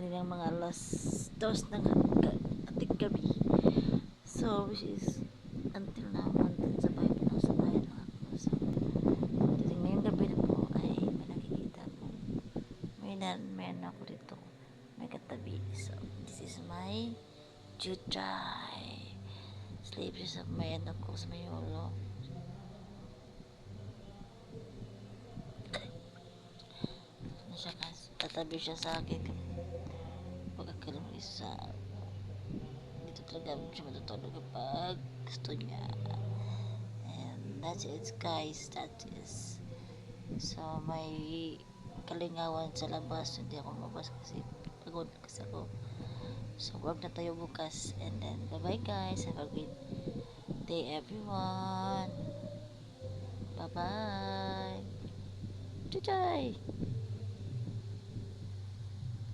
pagi. Palaga nilang mga alas dos ng ating gabi. So, which is until now, until sa bahay pa sa bahay na ako. So, titing ngayong gabi na po ay may nakikita po. May nan ako dito. May katabi. So, this is my Jutay. Sleep sa may ano ko, sa may ulo. Siya kas? Tatabi siya sa akin. Pagkakalam isa. Dito talaga siya matutulog kapag gusto niya. And that's it guys. That is. So may kalingawan sa labas. Hindi ako lumabas kasi pagod kasi ako. So, vlog na tayo bukas. And then, bye-bye guys. Have a great day everyone. Bye-bye. Chuchay!